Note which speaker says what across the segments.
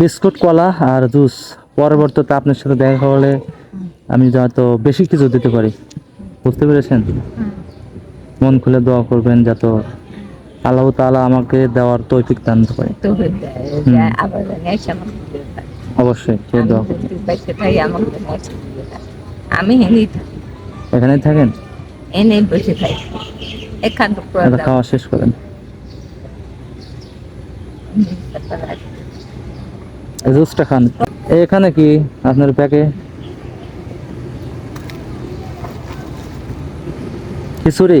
Speaker 1: Biscuit কলা আর juice. পরবর্তীতে আপনার সাথে দেখা হলে আমি হয়তো বেশি কিছু দিতে পারি। বুঝতে পেরেছেন? মন খুলে দোয়া করবেন যাতে আল্লাহ তাআলা আমাকে দেওয়ার তৌফিক দান করে। অবশ্যই সে দোয়া।
Speaker 2: আমি
Speaker 1: এখানেই থাকেন?
Speaker 2: এনেই বসে থাকি। এখান
Speaker 1: এটা খাওয়া শেষ করেন। জুসটা খান। এখানে কি আপনার প্যাকে? খিচুড়ি?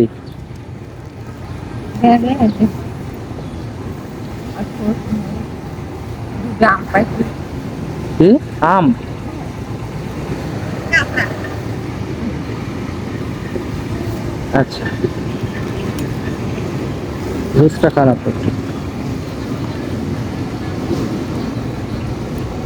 Speaker 1: কি? আম? আচ্ছা। জুসটা খারাপ হচ্ছে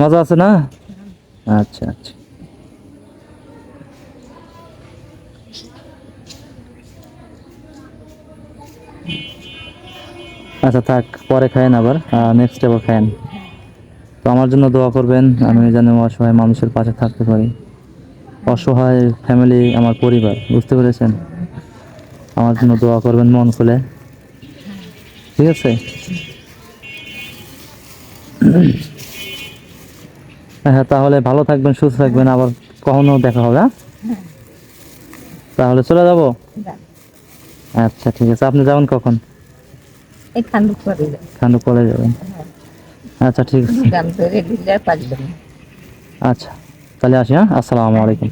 Speaker 1: মজা আছে না? আচ্ছা আচ্ছা। আচ্ছা থাক, পরে খায়েন আবার। নেক্সট আবার খায়েন তো আমার জন্য দোয়া করবেন, আমি যেন অসহায় মানুষের পাশে থাকতে পারি। অসহায় ফ্যামিলি আমার পরিবার, বুঝতে পেরেছেন? আমার জন্য দোয়া করবেন মন খুলে। ঠিক আছে? হ্যাঁ তাহলে ভালো থাকবেন সুস্থ থাকবেন আবার কখনো দেখা হবে হ্যাঁ? তাহলে চলে যাব? আচ্ছা ঠিক আছে। আপনি যাবেন কখন? খান্ডু পরে যাবেন। আচ্ছা ঠিক আছে। আচ্ছা তাহলে আসি হ্যাঁ? আসসালামু আলাইকুম।